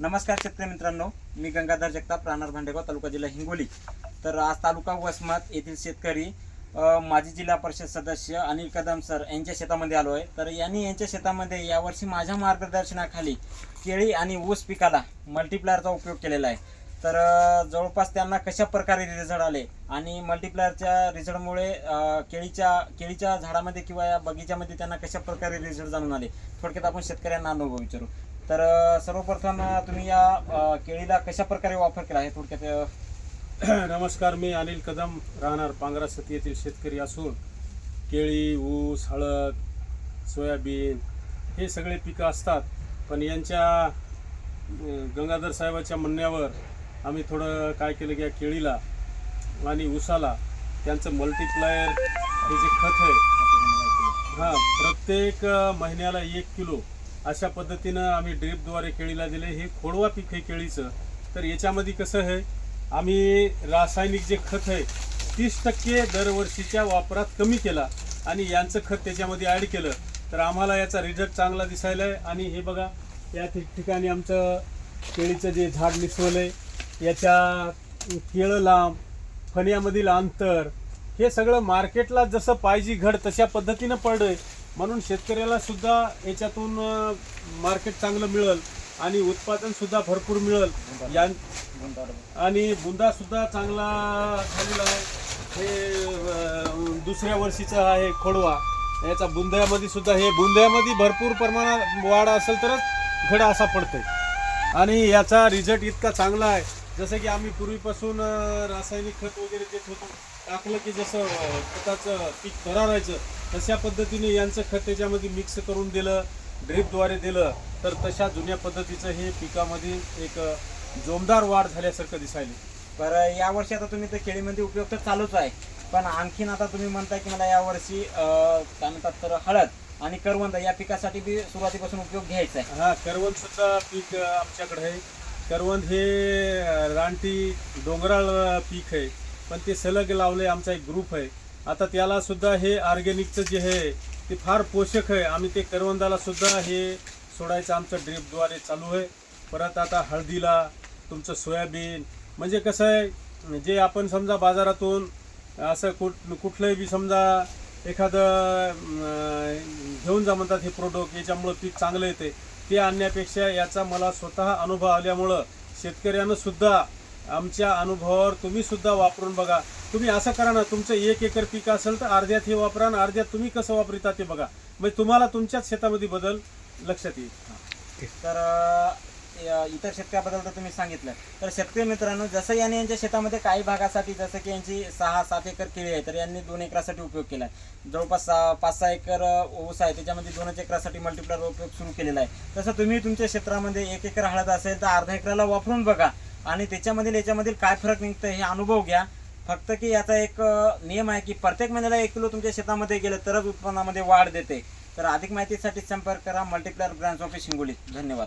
नमस्कार शेतकरी मित्रांनो मी गंगाधर जगताप राहणार भांडेगाव तालुका जिल्हा हिंगोली. तर आज तालुका वसमत येथील शेतकरी माजी जिल्हा परिषद सदस्य अनिल कदम सर यांच्या शेतामध्ये आलो आहे. तर यांनी यांच्या शेतामध्ये यावर्षी माझ्या मार्गदर्शनाखाली केळी आणि ऊस पिकाला मल्टीप्लायरचा उपयोग केलेला आहे. तर जवळपास त्यांना कशा प्रकारे रिझल्ट आले आणि मल्टीप्लायरच्या रिझल्टमुळे केळीच्या केळीच्या झाडामध्ये किंवा या बगीच्यामध्ये त्यांना कशा प्रकारे रिझल्ट जाणून आले थोडक्यात आपण शेतकऱ्यांना अनुभव विचारू. तर सर्वप्रथम तुम्ही या केळीला कशा प्रकारे वापर केला आहे थोडक्यात नमस्कार मी अनिल कदम राहणार पांगरासती येथील शेतकरी असून केळी ऊस हळद सोयाबीन हे सगळे पिकं असतात. पण यांच्या गंगाधर साहेबाच्या म्हणण्यावर आम्ही थोडं काय केलं की या केळीला आणि ऊसाला त्यांचं मल्टीप्लायर हे जे खत आहे हां प्रत्येक महिन्याला एक किलो अशा पद्धतीनं आम्ही ड्रीपद्वारे केळीला दिले. हे खोडवा पीक आहे केळीचं. तर याच्यामध्ये कसं आहे आम्ही रासायनिक जे खत आहे तीस टक्के दरवर्षीच्या वापरात कमी केला आणि यांचं खत त्याच्यामध्ये ॲड केलं. तर आम्हाला याचा रिझल्ट चांगला दिसायला आहे आणि हे बघा या ठिकठिकाणी आमचं केळीचं जे झाड निसवलं आहे याच्या केळं लांब फण्यामधील अंतर हे सगळं मार्केटला जसं पाहिजे घड तशा पद्धतीनं पडलंय. म्हणून शेतकऱ्याला सुद्धा याच्यातून मार्केट चांगलं मिळेल आणि उत्पादन सुद्धा भरपूर मिळेल. या आणि बुंदा सुद्धा चांगला झालेला आहे. हे दुसऱ्या वर्षीचा आहे खोडवा. याचा बुंद्यामध्ये सुद्धा हे बुंद्यामध्ये भरपूर प्रमाणात वाढ असेल तरच घड असा पडतोय. आणि याचा रिझल्ट इतका चांगला आहे. जसं की आम्ही पूर्वीपासून रासायनिक खत वगैरे देत होतो. टाकलं की जसं खताचं पीक करारायचं तशा पद्धतीने यांचं खत त्याच्यामध्ये मिक्स करून दिलं ड्रीपद्वारे दिलं तर तशा जुन्या पद्धतीचं हे पिकामध्ये एक जोमदार वाढ झाल्यासारखं दिसायली बरं यावर्षी आता तुम्ही तर केळीमध्ये उपयोग तर चालूच आहे. पण आणखीन आता तुम्ही म्हणताय की मला यावर्षी काय म्हणतात तर हळद आणि करवंद या पिकासाठी बी सुरुवातीपासून उपयोग घ्यायचा आहे. हा करवंद सुद्धा पीक आमच्याकडे आहे. करवंद हे रानटी डोंगराळ पीक आहे. पण ते सलग लावले आमचा एक ग्रुप आहे. आता त्याला सुद्धा हे ऑर्गॅनिकचं जे आहे ते फार पोषक आहे. आम्ही ते करवंदाला सुद्धा हे सोडायचं आमचं ड्रीपद्वारे चालू आहे. परत आता हळदीला तुमचं सोयाबीन. म्हणजे कसं आहे जे आपण समजा बाजारातून असं कुठ कुठलंही बी समजा एखादं घेऊन जा म्हणतात हे प्रोडक्ट याच्यामुळं पीक चांगलं येते. ते आणण्यापेक्षा याचा मला स्वतः अनुभव आल्यामुळं शेतकऱ्यानं सुद्धा आमच्या अनुभवावर तुम्ही सुद्धा वापरून बघा. तुम्ही असं करा ना तुमचं एक एकर पीक असेल तर अर्ध्यात हे वापरा आणि अर्ध्यात तुम्ही कसं वापरिता ते बघा. म्हणजे तुम्हाला तुमच्याच शेतामध्ये बदल लक्षात येईल. तर अ, इतर शेतकऱ्याबद्दल तर तुम्ही सांगितलं. तर शेतकरी मित्रांनो जसं यांनी यांच्या शेतामध्ये काही भागासाठी जसं की यांची सहा सात एकर केळी आहे तर यांनी दोन एकरासाठी उपयोग केला आहे. जवळपास सहा पाच सहा एकर अ, ऊस आहे त्याच्यामध्ये दोनच एकरासाठी मल्टिप्लायर उपयोग सुरू केलेला आहे. तसं तुम्ही तुमच्या क्षेत्रामध्ये एक एकर हळद असेल तर अर्धा एकराला वापरून बघा. आणि त्याच्यामधील याच्यामधील काय फरक निघतं हे अनुभव घ्या. फक्त की याचा एक नियम आहे की प्रत्येक महिन्याला एक किलो तुमच्या शेतामध्ये गेलं तरच उत्पन्नामध्ये वाढ देते. तर अधिक माहितीसाठी संपर्क करा. Multiplier branch office Hingoli. धन्यवाद.